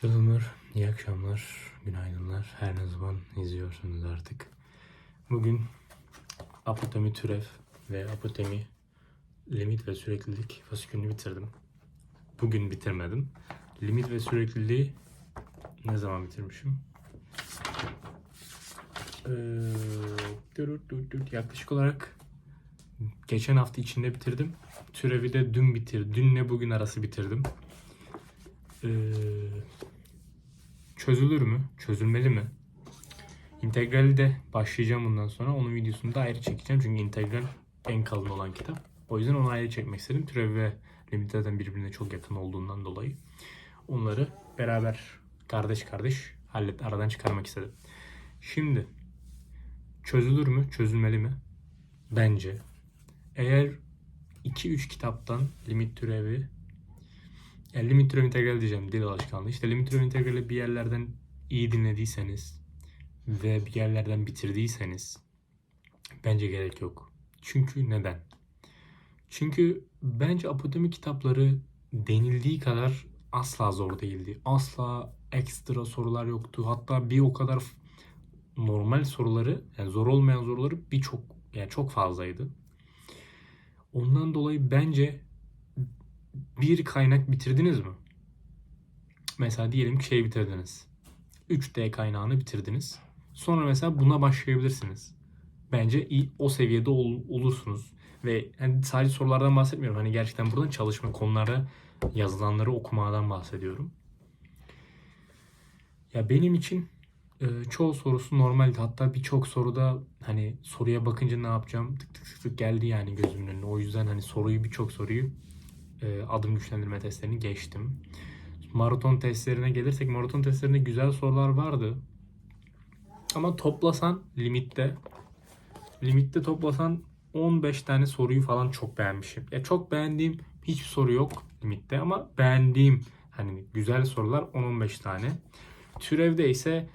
Selamlar, iyi akşamlar, günaydınlar. Her ne zaman izliyorsunuz artık. Bugün apotemi türev ve apotemi limit ve süreklilik fasikülünü bitirdim. Bugün bitirmedim. Limit ve sürekliliği ne zaman bitirmişim? Ee, yaklaşık olarak geçen hafta içinde bitirdim. Türevi de dün bitir. Dünle bugün arası bitirdim. Ee, çözülür mü? Çözülmeli mi? İntegrali de başlayacağım bundan sonra. Onun videosunu da ayrı çekeceğim. Çünkü integral en kalın olan kitap. O yüzden onu ayrı çekmek istedim. Türev ve limit zaten birbirine çok yakın olduğundan dolayı. Onları beraber kardeş kardeş hallet aradan çıkarmak istedim. Şimdi çözülür mü? Çözülmeli mi? Bence. Eğer 2-3 kitaptan limit türevi yani limit türev integral diyeceğim dil alışkanlığı. İşte limit türev integrali bir yerlerden iyi dinlediyseniz ve bir yerlerden bitirdiyseniz bence gerek yok. Çünkü neden? Çünkü bence apotemi kitapları denildiği kadar asla zor değildi. Asla ekstra sorular yoktu. Hatta bir o kadar normal soruları, yani zor olmayan soruları birçok yani çok fazlaydı. Ondan dolayı bence bir kaynak bitirdiniz mi? Mesela diyelim ki şey bitirdiniz. 3D kaynağını bitirdiniz. Sonra mesela buna başlayabilirsiniz. Bence iyi, o seviyede ol- olursunuz. Ve hani sadece sorulardan bahsetmiyorum. Hani gerçekten buradan çalışma konulara yazılanları okumadan bahsediyorum. Ya benim için e, çoğu sorusu normaldi. Hatta birçok soruda hani soruya bakınca ne yapacağım tık tık tık geldi yani gözümün önüne. O yüzden hani soruyu birçok soruyu e, adım güçlendirme testlerini geçtim. Maraton testlerine gelirsek maraton testlerinde güzel sorular vardı. Ama toplasan limitte limitte toplasan 15 tane soruyu falan çok beğenmişim. Ya çok beğendiğim hiçbir soru yok limitte ama beğendiğim hani güzel sorular 10-15 tane. Türevde ise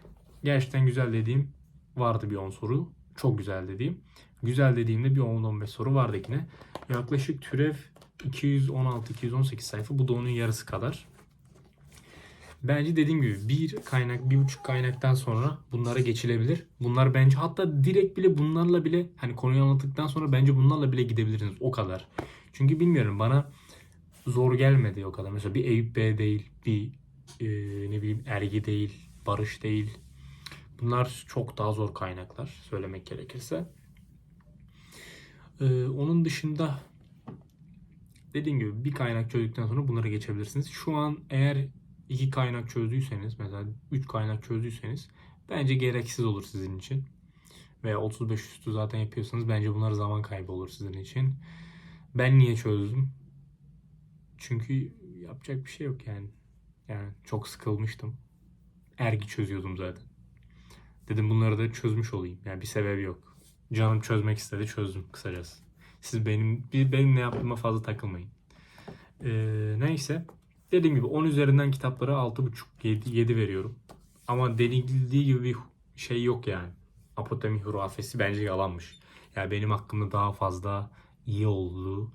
gerçekten güzel dediğim vardı bir 10 soru. Çok güzel dediğim. Güzel dediğimde bir 10-15 soru vardı yine. Yaklaşık türev 216-218 sayfa. Bu da onun yarısı kadar. Bence dediğim gibi bir kaynak, bir buçuk kaynaktan sonra bunlara geçilebilir. Bunlar bence hatta direkt bile bunlarla bile hani konuyu anlattıktan sonra bence bunlarla bile gidebilirsiniz o kadar. Çünkü bilmiyorum bana zor gelmedi o kadar. Mesela bir Eyüp B değil, bir e, ne bileyim Ergi değil, Barış değil. Bunlar çok daha zor kaynaklar söylemek gerekirse. Ee, onun dışında dediğim gibi bir kaynak çözdükten sonra bunlara geçebilirsiniz. Şu an eğer iki kaynak çözdüyseniz mesela üç kaynak çözdüyseniz bence gereksiz olur sizin için. Veya 35 üstü zaten yapıyorsanız bence bunlar zaman kaybı olur sizin için. Ben niye çözdüm? Çünkü yapacak bir şey yok yani. Yani çok sıkılmıştım. Ergi çözüyordum zaten. Dedim bunları da çözmüş olayım. Yani bir sebebi yok. Canım çözmek istedi çözdüm kısacası. Siz benim benim ne yaptığıma fazla takılmayın. Ee, neyse. Dediğim gibi 10 üzerinden kitaplara 6.5 7, 7 veriyorum. Ama denildiği gibi bir şey yok yani. Apotemi hurafesi bence yalanmış. Yani benim hakkımda daha fazla iyi olduğu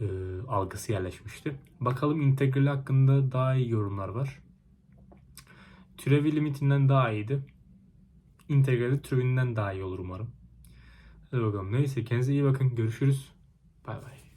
e, algısı yerleşmişti. Bakalım integral hakkında daha iyi yorumlar var. Türevi limitinden daha iyiydi. İntegrali türevinden daha iyi olur umarım. Hadi bakalım. Neyse kendinize iyi bakın. Görüşürüz. Bay bay.